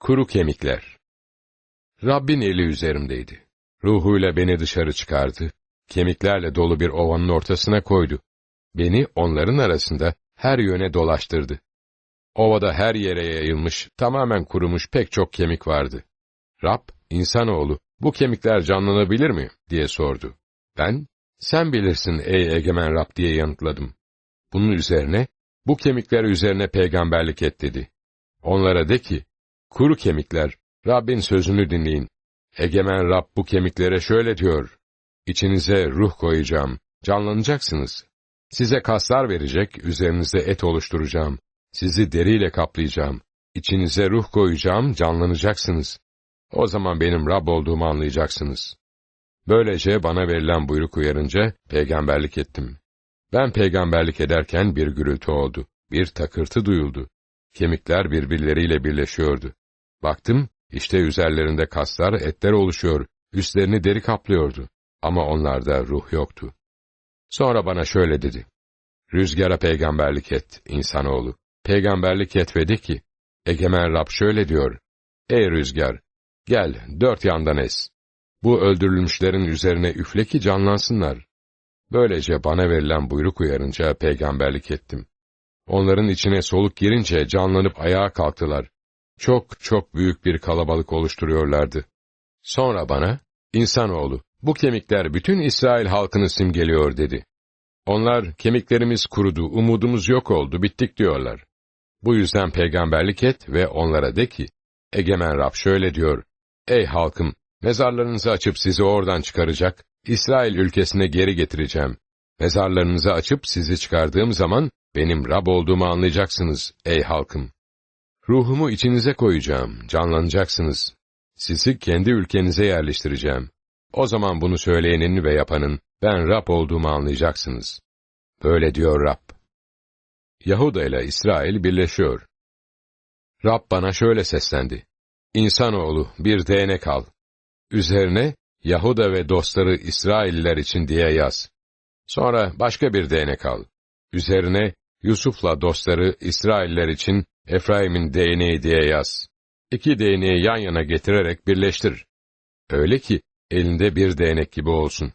Kuru kemikler. Rabbin eli üzerimdeydi. Ruhuyla beni dışarı çıkardı. Kemiklerle dolu bir ovanın ortasına koydu. Beni onların arasında her yöne dolaştırdı. Ovada her yere yayılmış, tamamen kurumuş pek çok kemik vardı. Rab, insanoğlu, bu kemikler canlanabilir mi? diye sordu. Ben, sen bilirsin ey egemen Rab diye yanıtladım. Bunun üzerine, bu kemikler üzerine peygamberlik et dedi. Onlara de ki, kuru kemikler, Rabbin sözünü dinleyin. Egemen Rab bu kemiklere şöyle diyor. İçinize ruh koyacağım, canlanacaksınız. Size kaslar verecek, üzerinizde et oluşturacağım. Sizi deriyle kaplayacağım. İçinize ruh koyacağım, canlanacaksınız. O zaman benim Rab olduğumu anlayacaksınız. Böylece bana verilen buyruk uyarınca peygamberlik ettim. Ben peygamberlik ederken bir gürültü oldu. Bir takırtı duyuldu. Kemikler birbirleriyle birleşiyordu. Baktım, işte üzerlerinde kaslar, etler oluşuyor, üstlerini deri kaplıyordu. Ama onlarda ruh yoktu. Sonra bana şöyle dedi. Rüzgara peygamberlik et, insanoğlu. Peygamberlik et ve de ki, Egemen Rab şöyle diyor. Ey rüzgar, gel, dört yandan es. Bu öldürülmüşlerin üzerine üfle ki canlansınlar. Böylece bana verilen buyruk uyarınca peygamberlik ettim. Onların içine soluk girince canlanıp ayağa kalktılar. Çok çok büyük bir kalabalık oluşturuyorlardı. Sonra bana, insanoğlu, bu kemikler bütün İsrail halkını simgeliyor dedi. Onlar, kemiklerimiz kurudu, umudumuz yok oldu, bittik diyorlar. Bu yüzden peygamberlik et ve onlara de ki, Egemen Rab şöyle diyor, Ey halkım, mezarlarınızı açıp sizi oradan çıkaracak, İsrail ülkesine geri getireceğim. Mezarlarınızı açıp sizi çıkardığım zaman, benim Rab olduğumu anlayacaksınız, ey halkım. Ruhumu içinize koyacağım, canlanacaksınız. Sizi kendi ülkenize yerleştireceğim. O zaman bunu söyleyenin ve yapanın, ben Rab olduğumu anlayacaksınız. Böyle diyor Rab. Yahuda ile İsrail birleşiyor. Rab bana şöyle seslendi. İnsanoğlu bir değnek al. Üzerine Yahuda ve dostları İsrailler için diye yaz. Sonra başka bir değnek al. Üzerine Yusuf'la dostları İsrailler için Efraim'in değneği diye yaz. İki değneği yan yana getirerek birleştir. Öyle ki elinde bir değnek gibi olsun.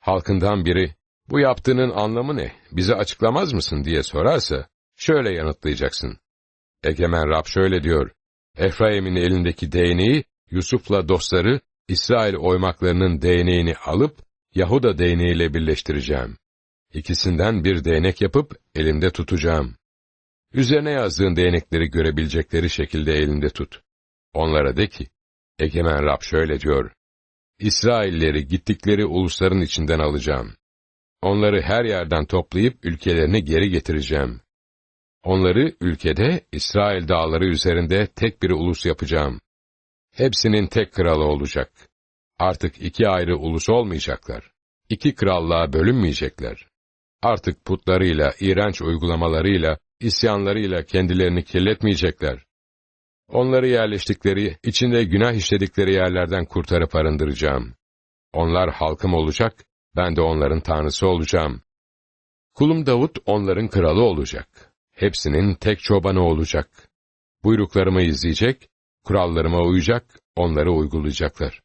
Halkından biri, bu yaptığının anlamı ne, bize açıklamaz mısın diye sorarsa, şöyle yanıtlayacaksın. Egemen Rab şöyle diyor, Efraim'in elindeki değneği, Yusuf'la dostları, İsrail oymaklarının değneğini alıp, Yahuda değneğiyle birleştireceğim. İkisinden bir değnek yapıp, elimde tutacağım. Üzerine yazdığın değnekleri görebilecekleri şekilde elinde tut. Onlara de ki, Egemen Rab şöyle diyor, İsrailleri gittikleri ulusların içinden alacağım. Onları her yerden toplayıp ülkelerine geri getireceğim. Onları ülkede, İsrail dağları üzerinde tek bir ulus yapacağım. Hepsinin tek kralı olacak. Artık iki ayrı ulus olmayacaklar. İki krallığa bölünmeyecekler. Artık putlarıyla, iğrenç uygulamalarıyla, isyanlarıyla kendilerini kirletmeyecekler. Onları yerleştikleri, içinde günah işledikleri yerlerden kurtarıp arındıracağım. Onlar halkım olacak, ben de onların tanrısı olacağım. Kulum Davut onların kralı olacak. Hepsinin tek çobanı olacak. Buyruklarımı izleyecek, kurallarıma uyacak, onları uygulayacaklar.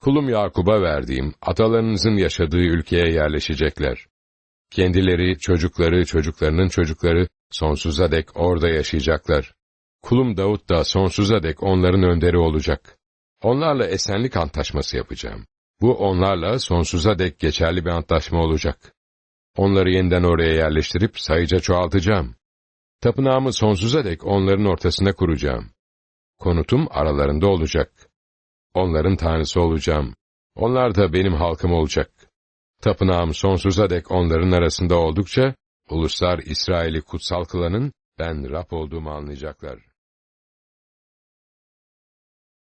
Kulum Yakub'a verdiğim, atalarınızın yaşadığı ülkeye yerleşecekler. Kendileri, çocukları, çocuklarının çocukları sonsuza dek orada yaşayacaklar. Kulum Davut da sonsuza dek onların önderi olacak. Onlarla esenlik antlaşması yapacağım. Bu onlarla sonsuza dek geçerli bir antlaşma olacak. Onları yeniden oraya yerleştirip sayıca çoğaltacağım. Tapınağımı sonsuza dek onların ortasına kuracağım. Konutum aralarında olacak. Onların tanrısı olacağım. Onlar da benim halkım olacak. Tapınağım sonsuza dek onların arasında oldukça, uluslar İsrail'i kutsal kılanın, ben Rab olduğumu anlayacaklar.